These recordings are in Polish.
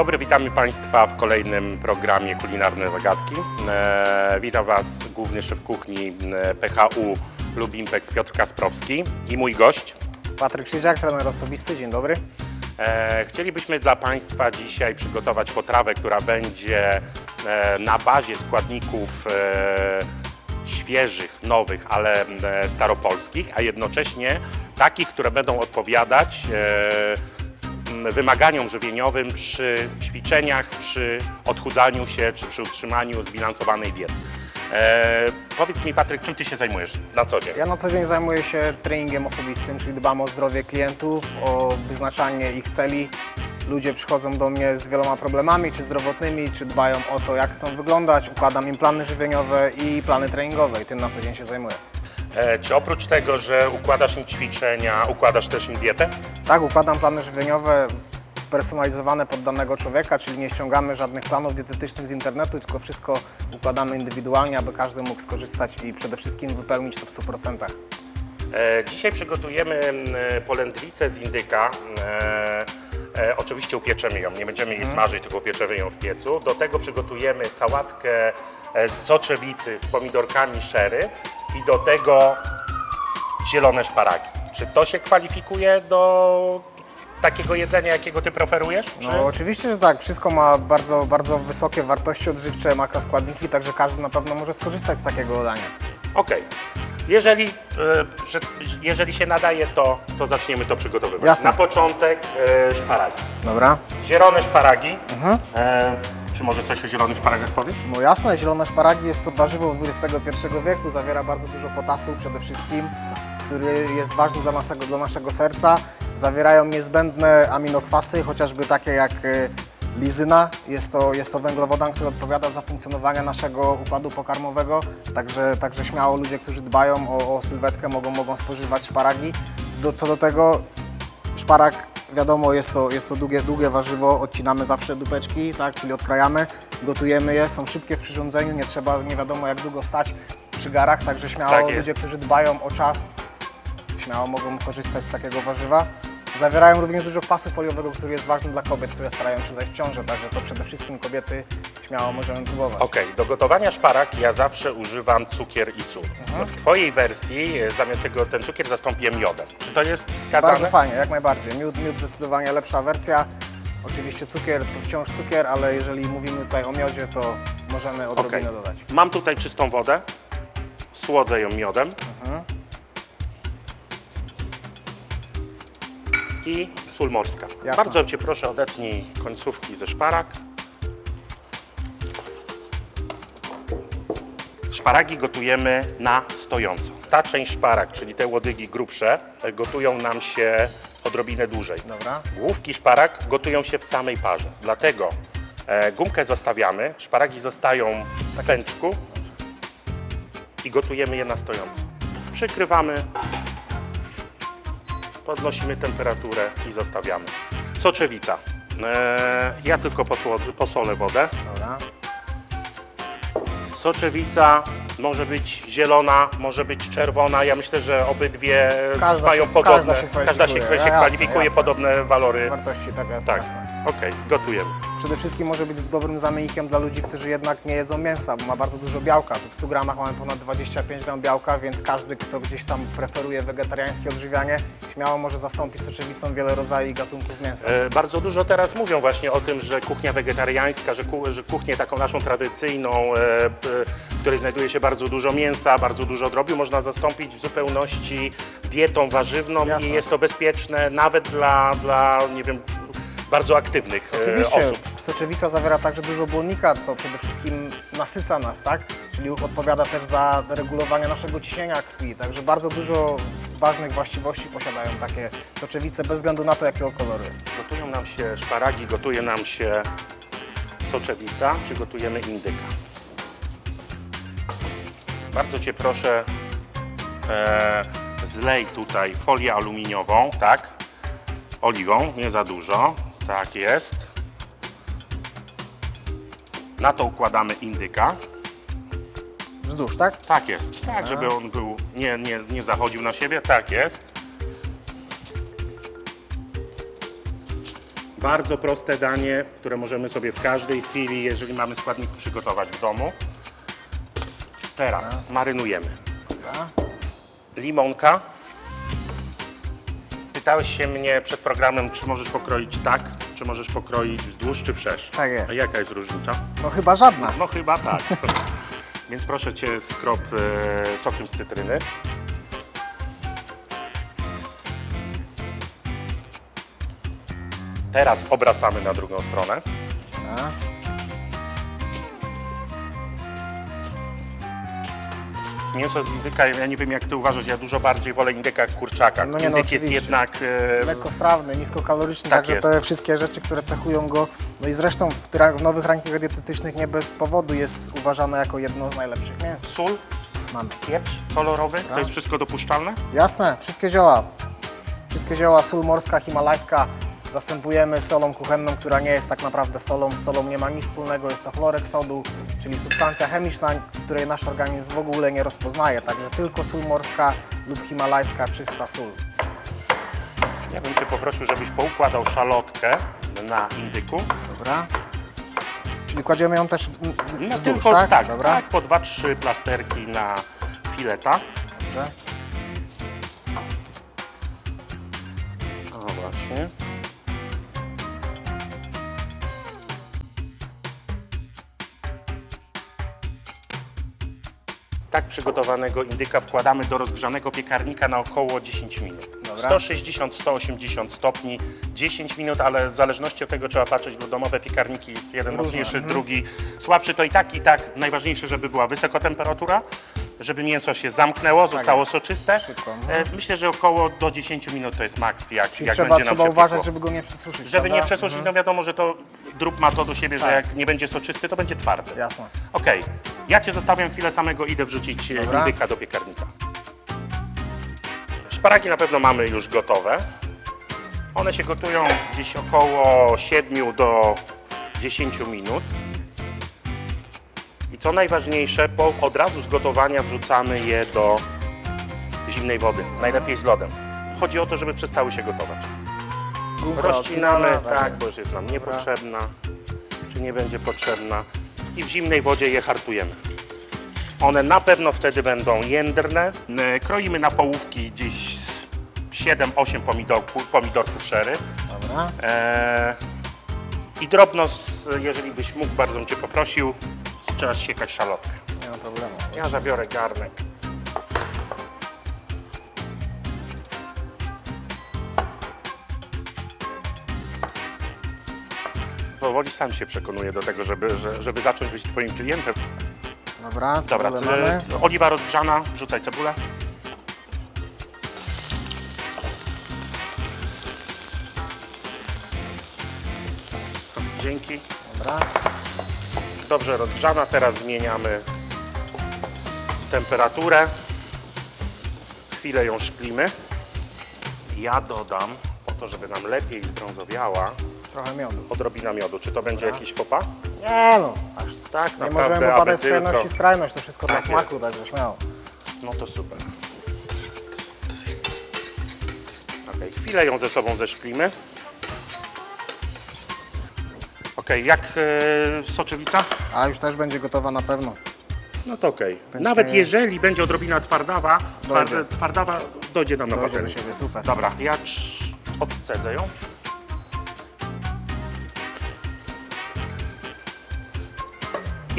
dobry, witamy Państwa w kolejnym programie Kulinarne Zagadki. E, witam Was główny szef kuchni e, PHU Lubimpex Piotr Kasprowski i mój gość. Patryk Krzyżak, trener osobisty, dzień dobry. E, chcielibyśmy dla Państwa dzisiaj przygotować potrawę, która będzie e, na bazie składników e, świeżych, nowych, ale e, staropolskich, a jednocześnie takich, które będą odpowiadać e, wymaganiom żywieniowym przy ćwiczeniach, przy odchudzaniu się czy przy utrzymaniu zbilansowanej diety. E, powiedz mi Patryk, czym Ty się zajmujesz na co dzień? Ja na co dzień zajmuję się treningiem osobistym, czyli dbam o zdrowie klientów, o wyznaczanie ich celi. Ludzie przychodzą do mnie z wieloma problemami, czy zdrowotnymi, czy dbają o to, jak chcą wyglądać. Układam im plany żywieniowe i plany treningowe i tym na co dzień się zajmuję. E, czy oprócz tego, że układasz im ćwiczenia, układasz też im dietę? Tak, układam plany żywieniowe spersonalizowane pod danego człowieka, czyli nie ściągamy żadnych planów dietetycznych z internetu, tylko wszystko układamy indywidualnie, aby każdy mógł skorzystać i przede wszystkim wypełnić to w 100%. E, Dzisiaj przygotujemy m, polędwicę z indyka. E, e, Oczywiście upieczemy ją, nie będziemy jej smażyć, tylko upieczemy ją w piecu. Do tego przygotujemy sałatkę e, z soczewicy z pomidorkami sherry i do tego zielone szparagi. Czy to się kwalifikuje do takiego jedzenia, jakiego Ty preferujesz? Czy... No oczywiście, że tak. Wszystko ma bardzo, bardzo wysokie wartości odżywcze, makroskładniki, także każdy na pewno może skorzystać z takiego dania. Okej. Jeżeli, e, że, jeżeli się nadaje, to, to zaczniemy to przygotowywać. Jasne. Na początek e, szparagi. Dobra. Zielone szparagi. E, czy może coś o zielonych szparagach powiesz? No jasne, zielone szparagi jest to warzywo XXI wieku, zawiera bardzo dużo potasu przede wszystkim, który jest ważny dla naszego, dla naszego serca. Zawierają niezbędne aminokwasy, chociażby takie jak y, lizyna. Jest to, jest to węglowodan, który odpowiada za funkcjonowanie naszego układu pokarmowego, także, także śmiało ludzie, którzy dbają o, o sylwetkę mogą, mogą spożywać szparagi. Do, co do tego Szparak, wiadomo, jest to, jest to długie, długie warzywo, odcinamy zawsze dupeczki, tak, czyli odkrajamy, gotujemy je, są szybkie w przyrządzeniu, nie trzeba nie wiadomo jak długo stać przy garach, także śmiało Tak jest. ludzie, którzy dbają o czas, śmiało mogą korzystać z takiego warzywa. Zawierają również dużo kwasu foliowego, który jest ważny dla kobiet, które starają się zajść w ciążę, także to przede wszystkim kobiety śmiało możemy próbować. Okej, do gotowania szparag ja zawsze używam cukier i sól. W Twojej wersji e, zamiast tego ten cukier zastąpiłem miodem. Czy to jest wskazane? Bardzo fajnie, jak najbardziej. Miód, miód zdecydowanie lepsza wersja. Oczywiście cukier to wciąż cukier, ale jeżeli mówimy tutaj o miodzie, to możemy odrobinę Okej. dodać. Mam tutaj czystą wodę. Słodzę ją miodem. I sól morska. Jasne. Bardzo Cię proszę odetnij końcówki ze szparag. Szparagi gotujemy na stojąco. Ta część szparag, czyli te łodygi grubsze, e, gotują nam się odrobinę dłużej. Dobra. Główki szparag gotują się w samej parze. Dlatego e, gumkę zostawiamy, szparagi zostają w pęczku i gotujemy je na stojąco. Przykrywamy, podnosimy temperaturę i zostawiamy. Soczewica. E, ja tylko posolę wodę. Dobra. Soczewica może być zielona, może być czerwona. Ja myślę, że obydwie Każda mają się- podobne. każda się kwalifikuje. się, Jasne, kwalifikuje jasne. podobne walory. Wartości, tak jest, Tak, jasne. okej, gotujemy. Przede wszystkim może być dobrym zamiennikiem dla ludzi, którzy jednak nie jedzą mięsa, bo ma bardzo dużo białka. Tu w 100 gramach mamy ponad 25 gram białka, więc każdy, kto gdzieś tam preferuje wegetariańskie odżywianie, śmiało może zastąpić soczewicą wiele rodzajów gatunków mięsa. E, Bardzo dużo teraz mówią właśnie o tym, że kuchnia wegetariańska, że, ku, że kuchnię taką naszą tradycyjną, e, p- w której znajduje się bardzo dużo mięsa, bardzo dużo drobiu, można zastąpić w zupełności dietą warzywną Jasne. i jest to bezpieczne nawet dla, dla nie wiem, bardzo aktywnych e, Oczywiście, osób. soczewica zawiera także dużo błonnika, co przede wszystkim nasyca nas, tak? Czyli odpowiada też za regulowanie naszego ciśnienia krwi, także bardzo dużo ważnych właściwości posiadają takie soczewice bez względu na to, jakiego koloru jest. Gotują nam się szparagi, gotuje nam się soczewica, przygotujemy indyka. Bardzo Cię proszę, e, zlej tutaj folię aluminiową, tak? Oliwą, nie za dużo, tak jest. Na to układamy indyka. Wzdłuż, tak? Tak jest, tak, żeby on był, nie, nie, nie zachodził na siebie, tak jest. Bardzo proste danie, które możemy sobie w każdej chwili, jeżeli mamy składniki, przygotować w domu. Teraz marynujemy. Limonka. Pytałeś się mnie przed programem, czy możesz pokroić tak, czy możesz pokroić wzdłuż, czy wszerz. Tak jest. A jaka jest różnica? No chyba żadna. No chyba tak. Więc proszę Cię skrop e, sokiem z cytryny. Teraz obracamy na drugą stronę. Dobra. Mięso z indyka, ja nie wiem jak Ty uważasz, ja dużo bardziej wolę indyka jak kurczaka. No nie, no Indyk jest oczywiście. jednak... E, Lekkostrawny, niskokaloryczny, Tak także jest. te wszystkie rzeczy, które cechują go. No i zresztą w, w nowych rankingach dietetycznych nie bez powodu jest uważane jako jedno z najlepszych mięs. sól, Mamy. pieprz kolorowy, to jest wszystko dopuszczalne? Jasne, wszystkie zioła. Wszystkie zioła, sól morska, himalajska zastępujemy solą kuchenną, która nie jest tak naprawdę solą. Z solą nie ma nic wspólnego, jest to chlorek sodu, czyli substancja chemiczna, której nasz organizm w ogóle nie rozpoznaje. Także tylko sól morska lub himalajska, czysta sól. Ja bym Cię poprosił, żebyś poukładał szalotkę na indyku. Dobra. Czyli kładziemy ją też No wzdłuż, tylko tak? tak, Dobra. tak, po 2-3 plasterki na fileta. Dobrze. Tak przygotowanego indyka wkładamy do rozgrzanego piekarnika na około 10 minut. Dobra. 160-180 stopni, 10 minut, ale w zależności od tego trzeba patrzeć, bo domowe piekarniki jest jeden Różne, mocniejszy, mhm. drugi słabszy. To i tak, i tak najważniejsze, żeby była wysoka temperatura, żeby mięso się zamknęło, zostało jest. soczyste. Szybko, mhm. E, Myślę, że około do 10 minut to jest maks, jak, Czyli jak trzeba, będzie nam trzeba się uważać, piekło. żeby go nie przesuszyć. Żeby prawda? nie przesuszyć, no wiadomo, że to drób ma to do siebie, że Tak. jak nie będzie soczysty, to będzie twardy. Jasne. Okej, ja Cię zostawiam chwilę samego, idę wrzucić e, Dobra. indyka do piekarnika. Szparagi na pewno mamy już gotowe. One się gotują gdzieś około 7 do 10 minut. I co najważniejsze, po, od razu z gotowania wrzucamy je do zimnej wody, najlepiej z lodem. Chodzi o to, żeby przestały się gotować. Gumka Rozcinamy, odpinana, tak, bo już jest nam niepotrzebna, czy nie będzie potrzebna. I w zimnej wodzie je hartujemy. One na pewno wtedy będą jędrne. E, Kroimy na połówki gdzieś z 7-8 pomidorków, pomidorków szery. Dobra. E, I drobno, jeżeli byś mógł, bardzo bym Cię poprosił, trzeba siekać szalotkę. Nie ma problemu. Ja zabiorę garnek. Powoli sam się przekonuję do tego, żeby, że- żeby zacząć być Twoim klientem. Dobra, Dobra, cebulę mamy. oliwa rozgrzana, wrzucaj cebulę. Dzięki. Dobra. Dobrze rozgrzana, teraz zmieniamy temperaturę. Chwilę ją szklimy. Ja dodam, po to, żeby nam lepiej zbrązowiała, Trochę miodu. odrobina miodu. Czy to będzie jakiś popa? Nie no, aż Tak, nie naprawdę, możemy aby popadać z skrajności w skrajność, to wszystko Tak dla smaku, jest. także śmiało. No to super. Ok, chwilę ją ze sobą zeszklimy. Ok, jak e, soczewica? A już też będzie gotowa na pewno. No to okej. Będzie- Nawet jeżeli będzie odrobina twardawa, Dojdzie. twarde, twardawa dojdzie nam na Dojdzie do patelnię. siebie, super. Dobra, ja odcedzę ją.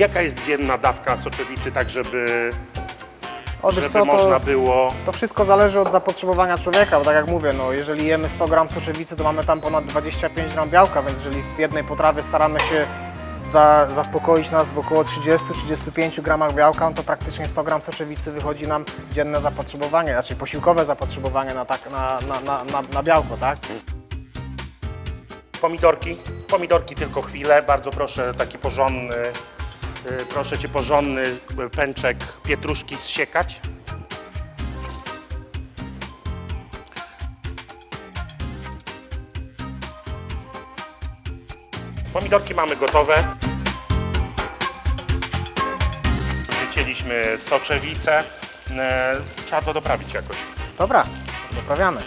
Jaka jest dzienna dawka soczewicy, tak żeby, O, wiesz żeby co, można to, było... to wszystko zależy od zapotrzebowania człowieka, bo tak jak mówię, no jeżeli jemy 100 gram soszewicy, to mamy tam ponad 25 gram białka, więc jeżeli w jednej potrawie staramy się za, zaspokoić nas w około 30-35 gramach białka, no to praktycznie 100 gram soszewicy wychodzi nam dzienne zapotrzebowanie, znaczy posiłkowe zapotrzebowanie na, tak, na, na, na, na, na białko, tak? Pomidorki. Pomidorki tylko chwilę. Bardzo proszę taki porządny, proszę Cię porządny y, pęczek pietruszki zsiekać. Pomidorki mamy gotowe. Przycięliśmy soczewicę. E, Trzeba to doprawić jakoś. Dobra, doprawiamy.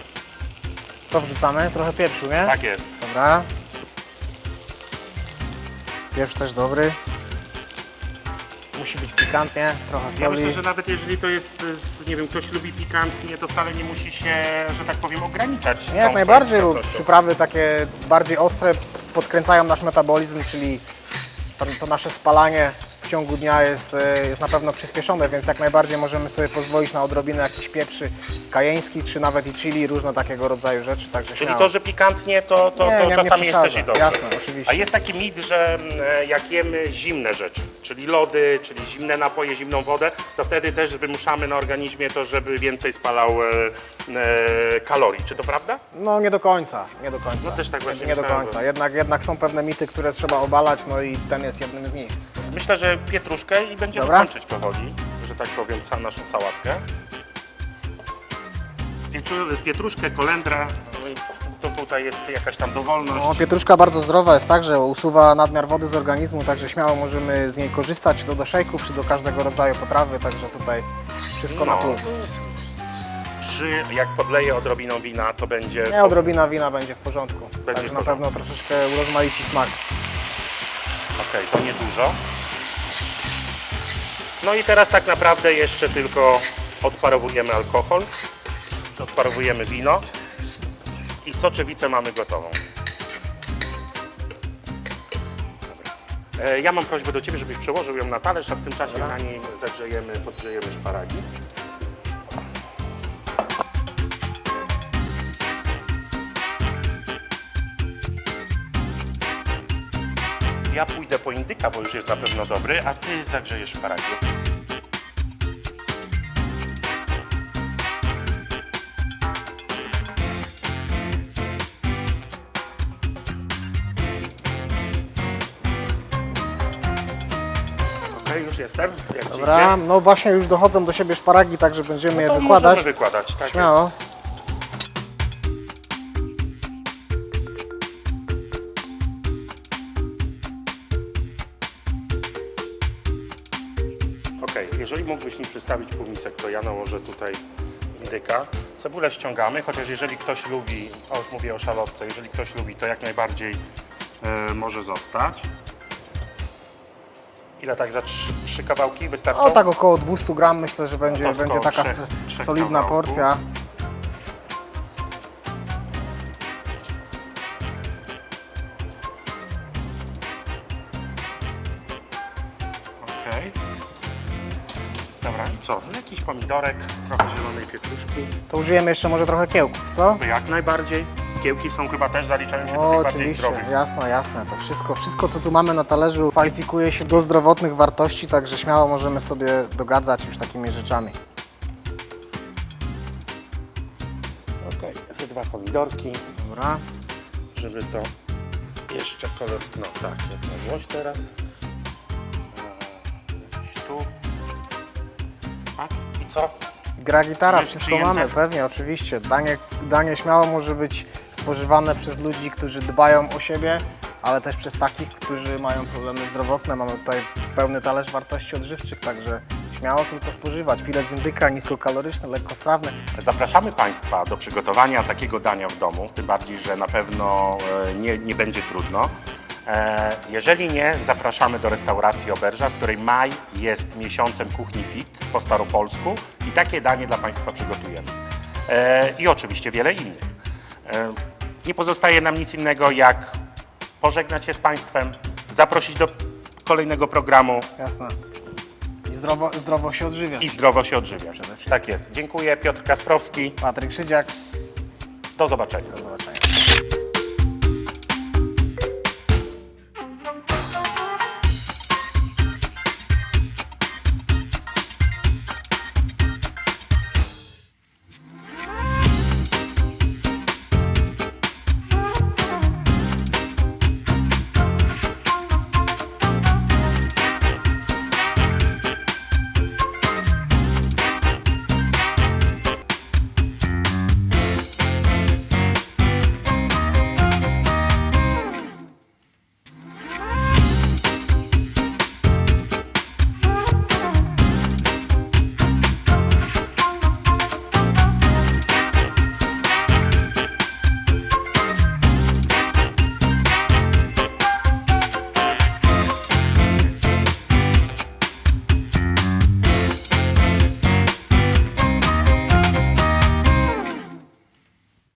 Co wrzucamy? Trochę pieprzu, nie? Tak jest. Dobra. Pieprz też dobry. Musi być pikantnie, trochę Ja soli. myślę, że nawet jeżeli to jest, z, nie wiem, ktoś lubi pikantnie, to wcale nie musi się, że tak powiem, ograniczać. z Nie, jak najbardziej, bo przyprawy takie bardziej ostre podkręcają nasz metabolizm, czyli to, to nasze spalanie ciągu dnia jest, e, jest na pewno przyspieszone, więc jak najbardziej możemy sobie pozwolić na odrobinę jakichś pieprzy kajeńskich, czy nawet i chili, różne takiego rodzaju rzeczy, także Czyli śmiało. to, że pikantnie, to, to, Nie, to nie, nie czasami jest też przesadzam. i dobrze. Jasne, oczywiście. A jest taki mit, że mm, jak jemy zimne rzeczy, czyli lody, czyli zimne napoje, zimną wodę, to wtedy też wymuszamy na organizmie to, żeby więcej spalał e, e, kalorii. Czy to prawda? No nie do końca, nie do końca. No też tak właśnie Nie, nie do myślałem, końca, bo- jednak, jednak są pewne mity, które trzeba obalać, no i ten jest jednym z nich. Myślę, że pietruszkę i będziemy Dobra. kończyć powoli, że tak powiem, sa- naszą sałatkę. Pietru- Pietruszkę, kolendra, no i to tutaj jest jakaś tam dowolność. No, pietruszka bardzo zdrowa jest tak, że usuwa nadmiar wody z organizmu, także śmiało możemy z niej korzystać, czy to do szejków, czy do każdego rodzaju potrawy, także tutaj wszystko na No. plus. Czy jak podleję odrobiną wina, to będzie... Nie, odrobina wina będzie w porządku, w także na porządku. pewno troszeczkę urozmaici smak. Okej, to niedużo. No i teraz tak naprawdę jeszcze tylko odparowujemy alkohol, odparowujemy wino i soczewicę mamy gotową. Dobra. E, Ja mam prośbę do Ciebie, żebyś przełożył ją na talerz, a w tym czasie na niej zagrzejemy, podgrzejemy szparagi. Ja pójdę po indyka, bo już jest na pewno dobry, a Ty zagrzejesz szparagi. Okej, już jestem. Jak Dobra, no właśnie już dochodzą do siebie szparagi, także będziemy je To wykładać. możemy wykładać, tak Śmiało. Okej, jeżeli mógłbyś mi przystawić półmisek, to ja nałożę tutaj indyka. Cebulę ściągamy, chociaż jeżeli ktoś lubi, a już mówię o szalotce, jeżeli ktoś lubi, to jak najbardziej e, może zostać. Ile tak za trzy, trzy kawałki wystarczą? O tak około 200 gram myślę, że będzie, No będzie taka trzech- trzech solidna kawałków. porcja. Okej. Dobra, i co? Jakiś pomidorek, trochę zielonej pietruszki. To użyjemy jeszcze może trochę kiełków, co? Jak najbardziej. Kiełki są chyba też zaliczają się do O, tych bardziej oczywiście, zdrowych. jasne, jasne. To wszystko, wszystko, co tu mamy na talerzu, kwalifikuje się do zdrowotnych wartości, także śmiało możemy sobie dogadzać już takimi rzeczami. Okej, ze dwa pomidorki. Dobra. żeby to jeszcze kolor, no tak, jak na złość teraz. E, gdzieś tu. Tak, i co? Gra gitara, Jest wszystko przyjemne? mamy, pewnie, oczywiście. Danie, danie śmiało może być spożywane przez ludzi, którzy dbają o siebie, ale też przez takich, którzy mają problemy zdrowotne. Mamy tutaj pełny talerz wartości odżywczych, także śmiało tylko spożywać. Filet z indyka, niskokaloryczny, lekkostrawny. Zapraszamy Państwa do przygotowania takiego dania w domu, tym bardziej, że na pewno e, nie, nie będzie trudno. E, Jeżeli nie, zapraszamy do restauracji Oberża, w której maj jest miesiącem kuchni fit po staropolsku i takie danie dla Państwa przygotujemy. E, I oczywiście wiele innych. E, Nie pozostaje nam nic innego jak pożegnać się z Państwem, zaprosić do kolejnego programu Jasne. I zdrowo, zdrowo się odżywiać. i zdrowo się. Przede wszystkim. Tak jest. Dziękuję. Piotr Kasprowski. Patryk Szydziak. Do zobaczenia. Do zobaczenia.